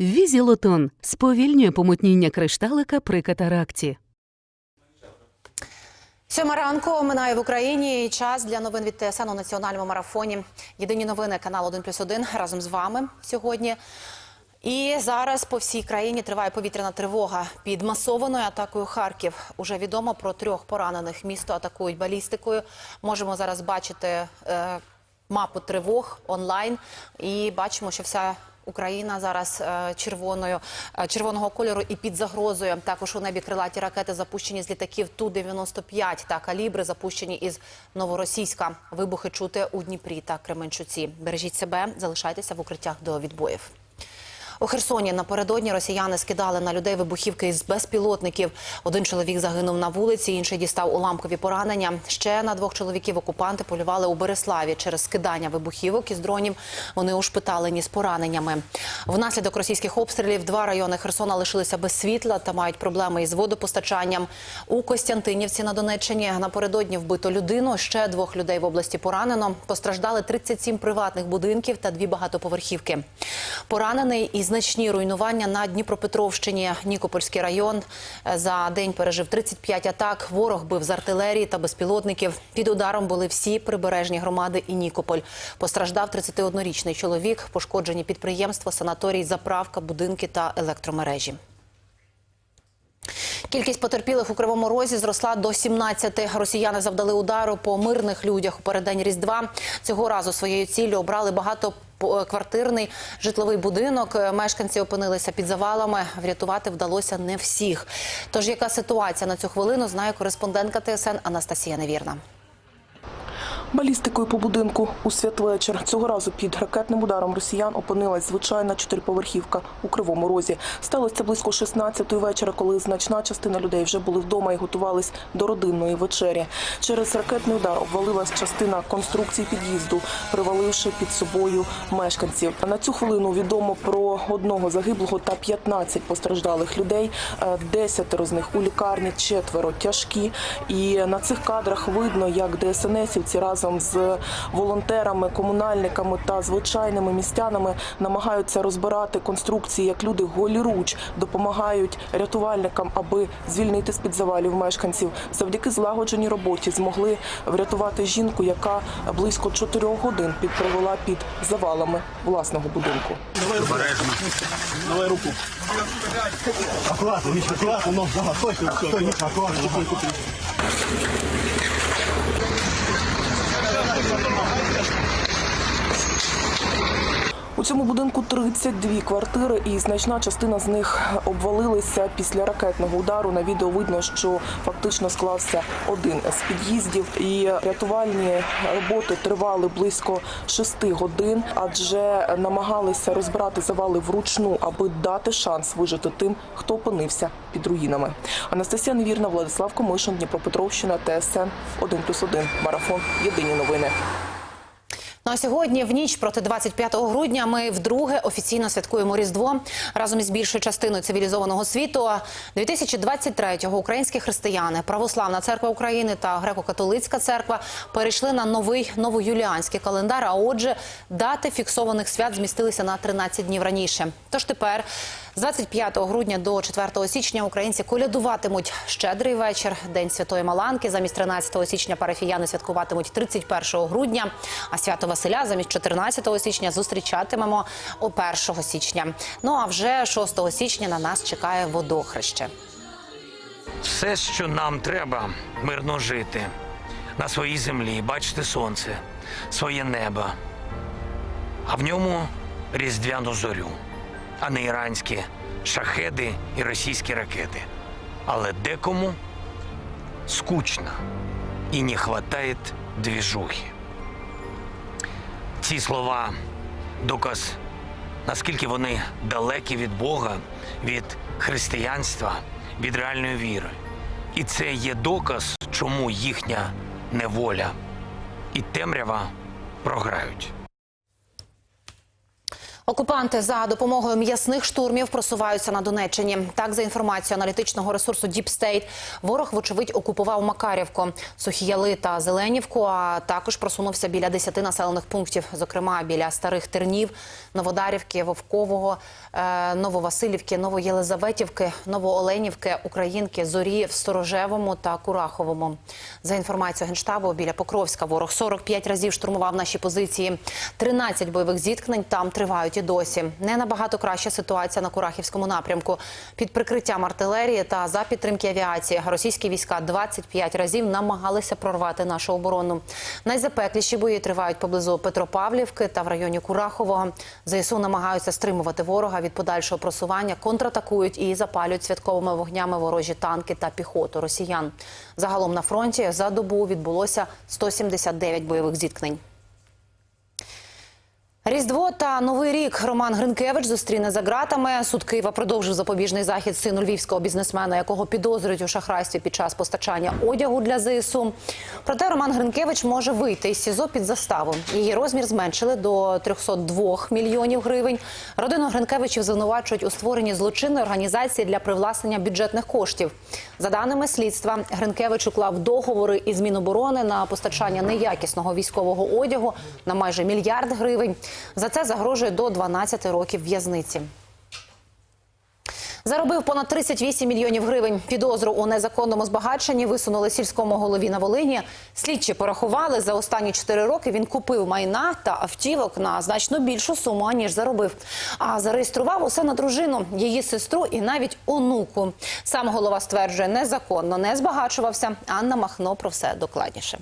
Візілотон сповільнює помутніння кришталика при катаракті. Сьома ранку минає в Україні час для новин від ТСН у національному марафоні. Єдині новини канал 1 плюс 1 разом з вами сьогодні. І зараз по всій країні триває повітряна тривога під масованою атакою Харків. Уже відомо про трьох поранених. Місто атакують балістикою. Можемо зараз бачити е, мапу тривог онлайн і бачимо, що вся Україна зараз е, червоною е, червоного кольору і під загрозою. Також у небі крилаті ракети запущені з літаків Ту-95 та калібри запущені із новоросійська. Вибухи чути у Дніпрі та Кременчуці. Бережіть себе, залишайтеся в укриттях до відбоїв. У Херсоні напередодні росіяни скидали на людей вибухівки із безпілотників. Один чоловік загинув на вулиці, інший дістав уламкові поранення. Ще на двох чоловіків окупанти полювали у Береславі через скидання вибухівок із дронів. Вони ушпиталені з пораненнями. Внаслідок російських обстрілів два райони Херсона лишилися без світла та мають проблеми із водопостачанням. У Костянтинівці на Донеччині напередодні вбито людину. Ще двох людей в області поранено. Постраждали 37 приватних будинків та дві багатоповерхівки. Поранений і значні руйнування на Дніпропетровщині. Нікопольський район е, за день пережив 35 атак. Ворог бив з артилерії та безпілотників. Під ударом були всі прибережні громади і Нікополь. Постраждав 31-річний чоловік. Пошкоджені підприємства, санаторій, заправка, будинки та електромережі. Кількість потерпілих у Кривому Розі зросла до 17. Росіяни завдали удару по мирних людях у переддень Різдва. Цього разу своєю ціллю обрали багато квартирний житловий будинок. Мешканці опинилися під завалами. Врятувати вдалося не всіх. Тож яка ситуація на цю хвилину знає кореспондентка ТСН Анастасія Невірна. Балістикою по будинку у святвечір. Цього разу під ракетним ударом росіян опинилась звичайна чотириповерхівка у Кривому Розі. Сталося близько 16-ї вечора, коли значна частина людей вже були вдома і готувались до родинної вечері. Через ракетний удар обвалилась частина конструкції під'їзду, приваливши під собою мешканців. На цю хвилину відомо про одного загиблого та 15 постраждалих людей. Е, Десятеро з них у лікарні, четверо тяжкі. І на цих кадрах видно, як ДСНСівці разом з волонтерами, комунальниками та звичайними містянами намагаються розбирати конструкції, як люди голіруч допомагають рятувальникам, аби звільнити з під завалів мешканців. Завдяки злагодженій роботі змогли врятувати жінку, яка близько 4 годин підпровела під завалами власного будинку. Давай руку. Аккуратно, Миша, аккуратно, но, давай, точно, стой, Миша, аккуратно. У цьому будинку 32 квартири, і значна частина з них обвалилися після ракетного удару. На відео видно, що фактично склався один з під'їздів, і рятувальні роботи тривали близько 6 годин, адже намагалися розбирати завали вручну, аби дати шанс вижити тим, хто опинився під руїнами. Анастасія Невірна, Владислав Комишин, Дніпропетровщина, ТСН 1+,1. Марафон. Єдині новини. Ну а сьогодні, в ніч проти 25 грудня, ми вдруге офіційно святкуємо Різдво разом із більшою частиною цивілізованого світу. 2023-го українські християни, Православна церква України та Греко-католицька церква перейшли на новий новоюліанський календар. А отже, дати фіксованих свят змістилися на 13 днів раніше. Тож тепер. З 25 грудня до 4 січня українці колядуватимуть щедрий вечір, день святої Маланки. Замість 13 січня парафіяни святкуватимуть 31 грудня. А свято Василя замість 14 січня зустрічатимемо 1 січня. Ну а вже 6 січня на нас чекає водохреще. Все, що нам треба, мирно жити на своїй землі, бачити сонце, своє небо, а в ньому різдвяну зорю, а не іранські шахеди і російські ракети. Але декому скучно і не хватає двіжухи. Ці слова доказ, наскільки вони далекі від Бога, від християнства, від реальної віри. І це є доказ, чому їхня неволя і темрява програють. Окупанти за допомогою м'ясних штурмів просуваються на Донеччині. Так, за інформацією аналітичного ресурсу Deep State, ворог, вочевидь, окупував Макарівку, Сухіяли та Зеленівку, а також просунувся біля 10 населених пунктів, зокрема біля Старих Тернів, Новодарівки, Вовкового, е, Нововасилівки, Новоєлизаветівки, Новооленівки, Українки, Зорі в Сторожевому та Кураховому. За інформацією Генштабу, біля Покровська ворог 45 разів штурмував наші позиції. 13 бойових зіткнень там тривають і досі. Не набагато краща ситуація на Курахівському напрямку. Під прикриттям артилерії та за підтримки авіації російські війська 25 разів намагалися прорвати нашу оборону. Найзапекліші бої тривають поблизу Петропавлівки та в районі Курахового. ЗСУ намагаються стримувати ворога від подальшого просування, контратакують і запалюють святковими вогнями ворожі танки та піхоту росіян. Загалом на фронті за добу відбулося 179 бойових зіткнень. Різдво та Новий рік Роман Гринкевич зустріне за ґратами. Суд Києва продовжив запобіжний захід сину львівського бізнесмена, якого підозрюють у шахрайстві під час постачання одягу для ЗСУ. Проте Роман Гринкевич може вийти із СІЗО під заставу. Її розмір зменшили до 302 мільйонів гривень. Родину Гринкевичів звинувачують у створенні злочинної організації для привласнення бюджетних коштів. За даними слідства, Гринкевич уклав договори із Міноборони на постачання неякісного військового одягу на майже мільярд гривень. За це загрожує до 12 років в'язниці. Заробив понад 38 мільйонів гривень. Підозру у незаконному збагаченні висунули сільському голові на Волині. Слідчі порахували за останні 4 роки. Він купив майна та автівок на значно більшу суму аніж заробив. А зареєстрував усе на дружину, її сестру і навіть онуку. Сам голова стверджує, незаконно не збагачувався. Анна Махно про все докладніше.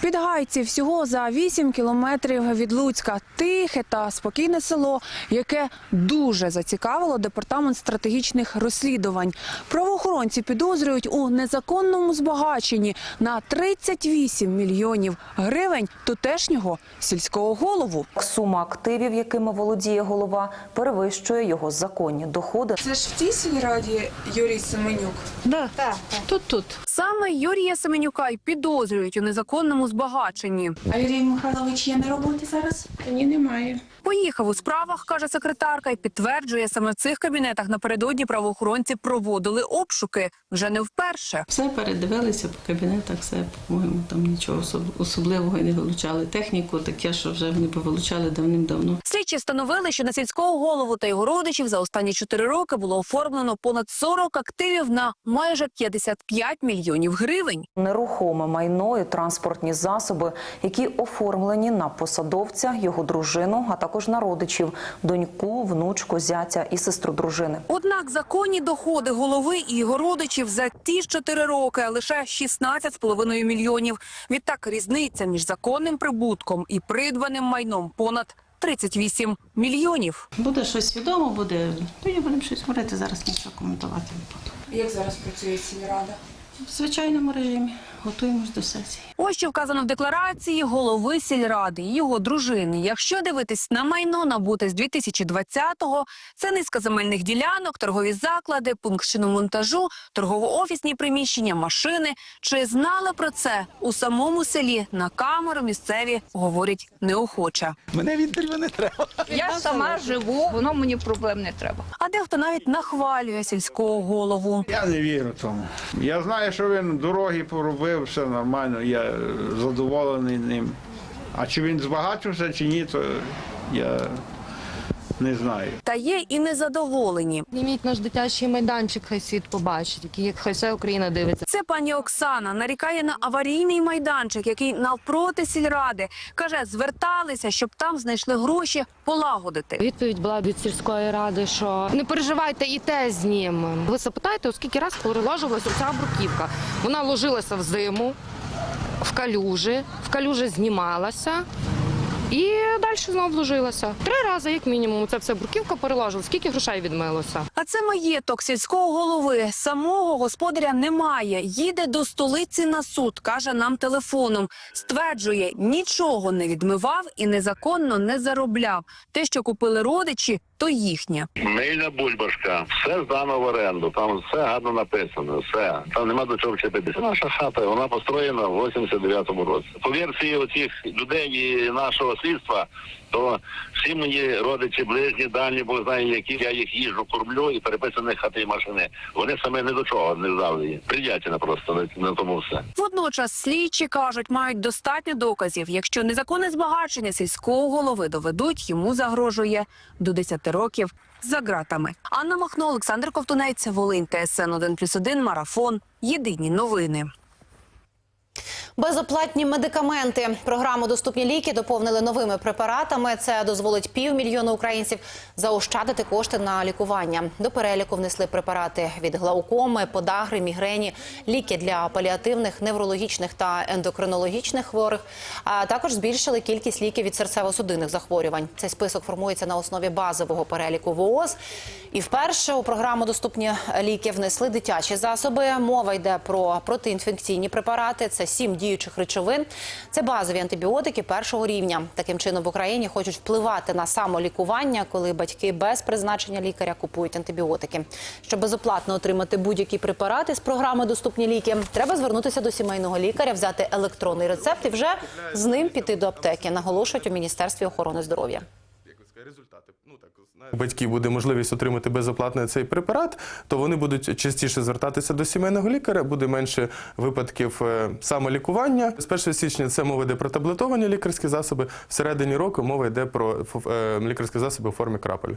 Підгайці всього за 8 кілометрів від Луцька. Тихе та спокійне село, яке дуже зацікавило департамент стратегічних розслідувань. Правоохоронці підозрюють у незаконному збагаченні на 38 мільйонів гривень тутешнього сільського голову. Сума активів, якими володіє голова, перевищує його законні доходи. Це ж в цій сільраді Юрій Семенюк. Тут тут Саме Юрія Семенюка й підозрюють у незаконному збагаченні. А Юрій Михайлович є на роботі зараз? ні, немає. Поїхав у справах, каже секретарка, і підтверджує, саме в цих кабінетах напередодні правоохоронці проводили обшуки вже не вперше. Все передивилися по кабінетах, все, по-моєму, там нічого особ- особливого і не вилучали. Техніку таке, що вже вони повилучали давним-давно. Слідчі встановили, що на сільського голову та його родичів за останні чотири роки було оформлено понад 40 активів на майже 55 мільйонів гривень. Нерухоме майно і транспортні засоби, які оформлені на посадовця, його дружину, а також на родичів, доньку, внучку, зятя і сестру дружини. Однак законні доходи голови і його родичів за ті ж чотири роки лише 16,5 мільйонів. Відтак різниця між законним прибутком і придбаним майном понад 38 мільйонів. Буде щось відомо, буде. Тоді будемо щось говорити. Зараз нічого коментувати не буду. Як зараз працює сільрада? В звичайному режимі готуємось до сесії. Ось що вказано в декларації голови сільради і його дружини. Якщо дивитись на майно набуте з 2020-го, це низка земельних ділянок, торгові заклади, пункт шиномонтажу, торгово-офісні приміщення, машини. Чи знали про це у самому селі на камеру місцеві говорять неохоче. Мене в інтерв'ю не треба. Я сама живу, воно мені проблем не треба. А дехто навіть нахвалює сільського голову. Я не вірю тому. Я знаю, що він дороги поробив, все нормально, я задоволений ним. А чи він збагачився, чи ні, то я не знаю. Та є і незадоволені. Зніміть наш дитячий майданчик, хай світ побачить, який хай вся Україна дивиться. Це пані Оксана нарікає на аварійний майданчик, який навпроти сільради. Каже, зверталися, щоб там знайшли гроші полагодити. Відповідь була від сільської ради, що не переживайте, і те знімемо. Ви запитаєте, оскільки раз переложилась оця бруківка. Вона ложилася в зиму, в калюжі, в калюжі знімалася. І далі знову вложилася. Три рази, як мінімум, це все бруківка переложила. Скільки грошей відмилося? А це маєток сільського голови. Самого господаря немає. Їде до столиці на суд, каже нам телефоном. Стверджує, нічого не відмивав і незаконно не заробляв. Те, що купили родичі, то їхнє. Мильна бульбашка, все здано в оренду, там все гарно написано, все. Там нема до чого вчепитися. Наша хата, вона построєна в 89-му році. По версії оцих людей нашого слідства, то всі мої родичі, близькі, дальні, бо знає, які я їх їжу, кормлю і переписані хати і машини. Вони саме не до чого не здали. Приятельно просто на тому все. Водночас слідчі кажуть, мають достатньо доказів. Якщо незаконне збагачення сільського голови доведуть, йому загрожує до 10 років за ґратами. Анна Махно, Олександр Ковтунець, Волинь, ТСН 1+,1, Марафон. Єдині новини. Безоплатні медикаменти. Програму Доступні ліки доповнили новими препаратами. Це дозволить півмільйона українців заощадити кошти на лікування. До переліку внесли препарати від глаукоми, подагри, мігрені, ліки для паліативних, неврологічних та ендокринологічних хворих. А також збільшили кількість ліків від серцево-судинних захворювань. Цей список формується на основі базового переліку ВООЗ. І вперше у програму Доступні ліки внесли дитячі засоби. Мова йде про протиінфекційні препарати. Це сім діючих речовин. Це базові антибіотики першого рівня. Таким чином в Україні хочуть впливати на самолікування, коли батьки без призначення лікаря купують антибіотики. Щоб безоплатно отримати будь-які препарати з програми Доступні ліки, треба звернутися до сімейного лікаря, взяти електронний рецепт і вже з ним піти до аптеки. Наголошують у міністерстві охорони здоров'я. Батьків буде можливість отримати безоплатно цей препарат, то вони будуть частіше звертатися до сімейного лікаря, буде менше випадків е, самолікування. З 1 січня це мова йде про таблетовані лікарські засоби. Всередині року мова йде про е, лікарські засоби у формі крапель.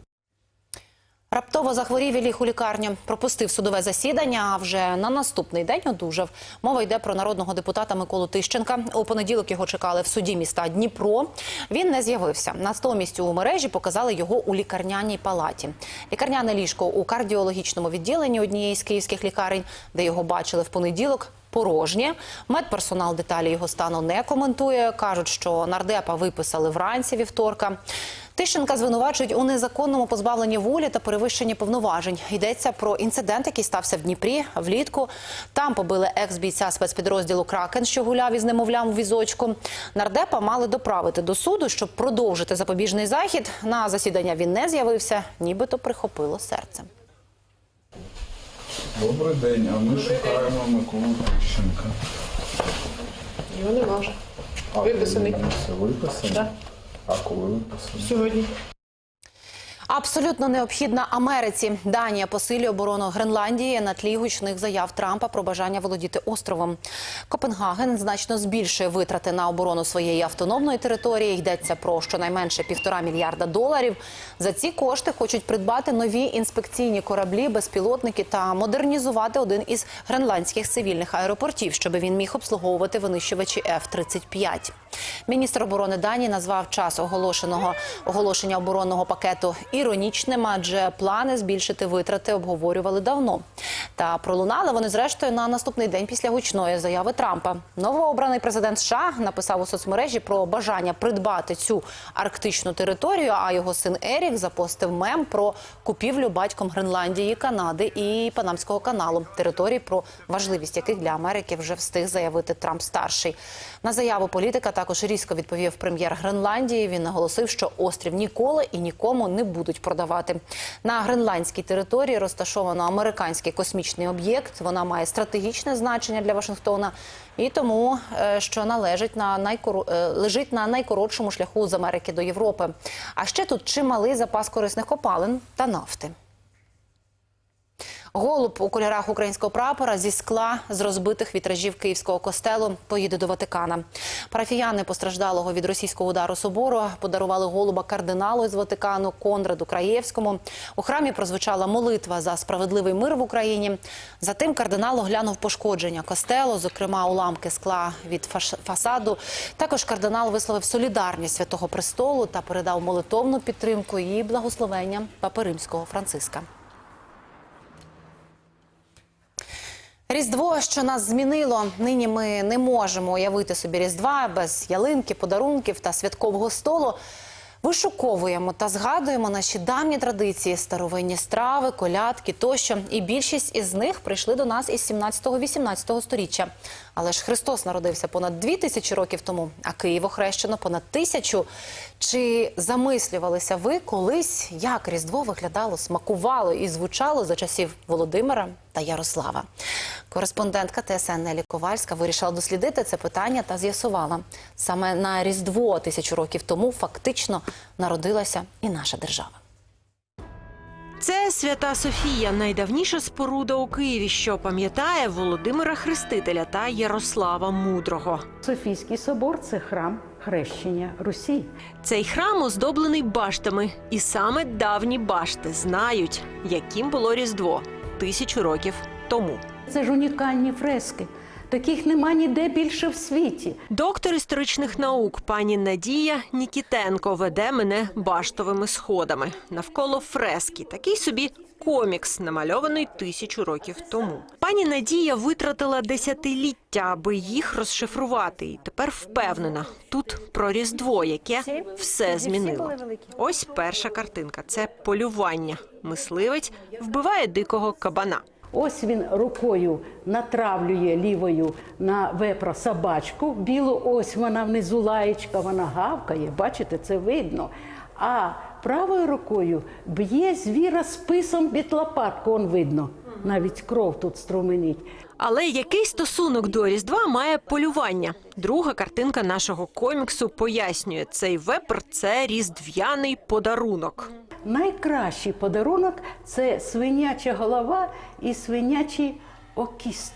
Раптово захворів і ліг у лікарню. Пропустив судове засідання, а вже на наступний день одужав. Мова йде про народного депутата Миколу Тищенка. У понеділок його чекали в суді міста Дніпро. Він не з'явився. Натомість у мережі показали його у лікарняній палаті. Лікарняне ліжко у кардіологічному відділенні однієї з київських лікарень, де його бачили в понеділок. Порожнє медперсонал деталі його стану не коментує. кажуть, що нардепа виписали вранці вівторка. Тищенка звинувачують у незаконному позбавленні волі та перевищенні повноважень. Йдеться про інцидент, який стався в Дніпрі влітку. Там побили екс-бійця спецпідрозділу Кракен, що гуляв із немовлям у візочку. Нардепа мали доправити до суду, щоб продовжити запобіжний захід. На засідання він не з'явився, нібито прихопило серце. Добрий день, а ми шукаємо Миколу Тищенка. Його нема вже. А Виписаний. виписаний? Так. А коли виписаний? Сьогодні. Абсолютно необхідна Америці. Данія посилює оборону Гренландії на тлі гучних заяв Трампа про бажання володіти островом. Копенгаген значно збільшує витрати на оборону своєї автономної території. Йдеться про щонайменше півтора мільярда доларів. За ці кошти хочуть придбати нові інспекційні кораблі, безпілотники та модернізувати один із гренландських цивільних аеропортів, щоб він міг обслуговувати винищувачі F-35. Міністр оборони Данії назвав час оголошеного оголошення оборонного пакету іронічним, адже плани збільшити витрати обговорювали давно. Та пролунали вони зрештою на наступний день після гучної заяви Трампа. Новообраний президент США написав у соцмережі про бажання придбати цю арктичну територію. А його син Ерік запостив мем про купівлю батьком Гренландії, Канади і Панамського каналу територій, про важливість яких для Америки вже встиг заявити Трамп старший. На заяву політика також різко відповів прем'єр Гренландії. Він наголосив, що острів ніколи і нікому не будуть продавати. На гренландській території розташовано американський космічний об'єкт. Вона має стратегічне значення для Вашингтона і тому, е, що належить на найкоро... е, лежить на найкоротшому шляху з Америки до Європи. А ще тут чималий запас корисних копалин та нафти. Голуб у кольорах українського прапора зі скла з розбитих вітражів київського костелу поїде до Ватикана. Парафіяни постраждалого від російського удару собору подарували голуба кардиналу з Ватикану Конраду Краєвському. У храмі прозвучала молитва за справедливий мир в Україні. Затим кардинал оглянув пошкодження костелу, зокрема уламки скла від фасаду. Також кардинал висловив солідарність святого престолу та передав молитовну підтримку і благословення папи римського Франциска. Різдво, що нас змінило. Нині ми не можемо уявити собі Різдва без ялинки, подарунків та святкового столу. Вишуковуємо та згадуємо наші давні традиції, старовинні страви, колядки тощо. І більшість із них прийшли до нас із 17-18 сторіччя. Але ж Христос народився понад дві тисячі років тому, а Київ охрещено понад тисячу. Чи замислювалися ви колись, як Різдво виглядало, смакувало і звучало за часів Володимира та Ярослава. Кореспондентка ТСН Нелі Ковальська вирішила дослідити це питання та з'ясувала, саме на Різдво тисячу років тому фактично народилася і наша держава. Це свята Софія, найдавніша споруда у Києві, що пам'ятає Володимира Хрестителя та Ярослава Мудрого. Софійський собор це храм хрещення Русі. Цей храм оздоблений баштами, і саме давні башти знають, яким було Різдво тисячу років тому. Це ж унікальні фрески. Таких нема ніде більше в світі. Доктор історичних наук пані Надія Нікітенко веде мене баштовими сходами навколо фрески. Такий собі комікс, намальований тисячу років тому. Пані Надія витратила десятиліття, аби їх розшифрувати, і тепер впевнена тут про різдво, яке все змінило. Ось перша картинка: це полювання. Мисливець вбиває дикого кабана. Ось він рукою натравлює лівою на вепра собачку. Білу, ось вона внизу лаєчка, вона гавкає. Бачите, це видно. А правою рукою б'є звіра списом під лопатку. Он видно. Навіть кров тут струменить. Але який стосунок до Різдва має полювання? Друга картинка нашого коміксу пояснює, цей вепр це різдвяний подарунок. Найкращий подарунок це свиняча голова і свинячий окіст.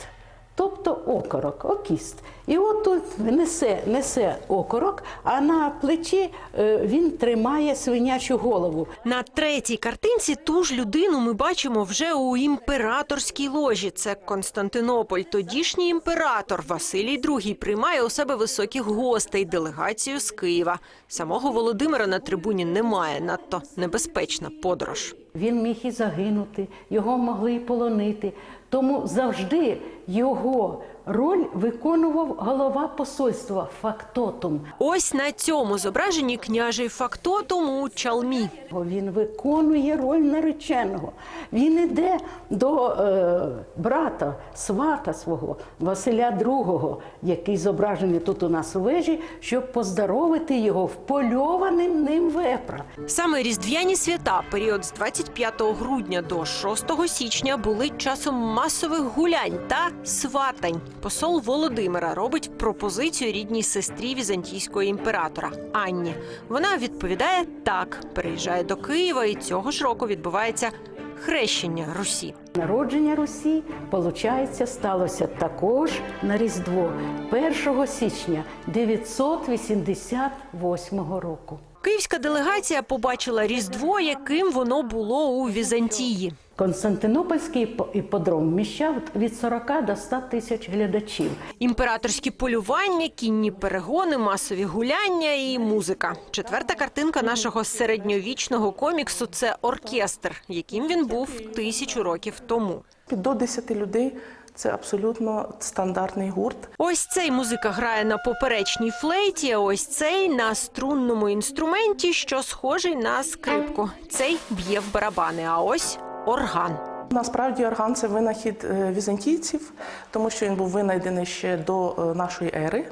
Тобто окорок, окіст. І от тут несе, несе окорок, а на плечі е, він тримає свинячу голову. На третій картинці ту ж людину ми бачимо вже у імператорській ложі. Це Константинополь. Тодішній імператор Василій II приймає у себе високих гостей, делегацію з Києва. Самого Володимира на трибуні немає. Надто небезпечна подорож. Він міг і загинути, його могли і полонити. Тому завжди його роль виконував голова посольства фактотум. Ось на цьому зображенні княжий фактотум у чалмі. Він виконує роль нареченого. Він іде до е, брата, свата свого Василя II, який зображений тут у нас у вежі, щоб поздоровити його впольованим ним вепра. Саме різдвяні свята, період з 25 грудня до 6 січня, були часом масових гулянь та сватань. Посол Володимира робить пропозицію рідній сестрі візантійського імператора Анні. Вона відповідає так, переїжджає до Києва, і цього ж року відбувається хрещення Русі. Народження Русі, виходить, сталося також на Різдво 1 січня 988 року. Київська делегація побачила різдво, яким воно було у Візантії. Константинопольський іподром вміщав від 40 до 100 тисяч глядачів. Імператорські полювання, кінні перегони, масові гуляння і музика. Четверта картинка нашого середньовічного коміксу це оркестр, яким він був тисячу років тому. До 10 людей це абсолютно стандартний гурт. Ось цей музика грає на поперечній флейті, а ось цей на струнному інструменті, що схожий на скрипку. Цей б'є в барабани, а ось орган. Насправді орган це винахід е, візантійців, тому що він був винайдений ще до е, нашої ери,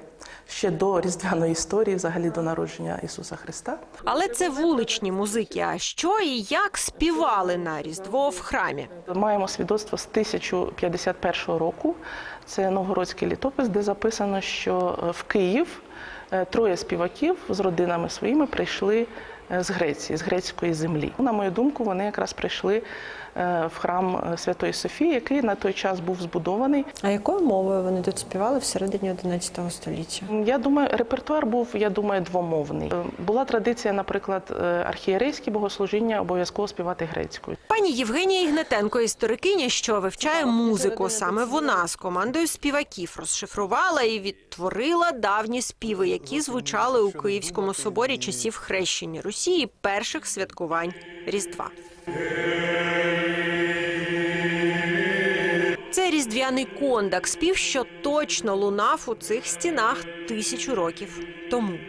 ще до різдвяної історії, взагалі до народження Ісуса Христа. Але це вуличні музики. А що і як співали на Різдво в храмі? Маємо свідоцтво з 1051 року. Це новгородський літопис, де записано, що е, в Київ е, троє співаків з родинами своїми прийшли з Греції, з грецької землі. На мою думку, вони якраз прийшли е, в храм е, Святої Софії, який на той час був збудований. А якою мовою вони тут співали всередині 11 століття? Я думаю, репертуар був, я думаю, двомовний. Е, Була традиція, наприклад, е, архієрейські богослужіння обов'язково співати грецькою. Пані Євгенія Ігнатенко, історикиня, що вивчає музику. Саме вона з командою співаків розшифрувала і відтворила давні співи, які звучали у Київському соборі часів хрещення Росії перших святкувань Різдва. Це різдвяний кондак, спів, що точно лунав у цих стінах тисячу років тому.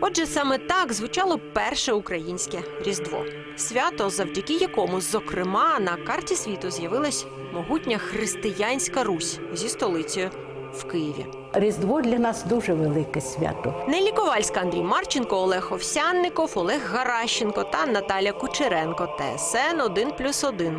Отже, саме так звучало перше українське різдво. Свято, завдяки якому, зокрема, на карті світу з'явилась могутня християнська Русь зі столицею в Києві. Різдво для нас дуже велике свято. Нелі Ковальська, Андрій Марченко, Олег Овсянников, Олег Гаращенко та Наталя Кучеренко. ТСН 1+,1.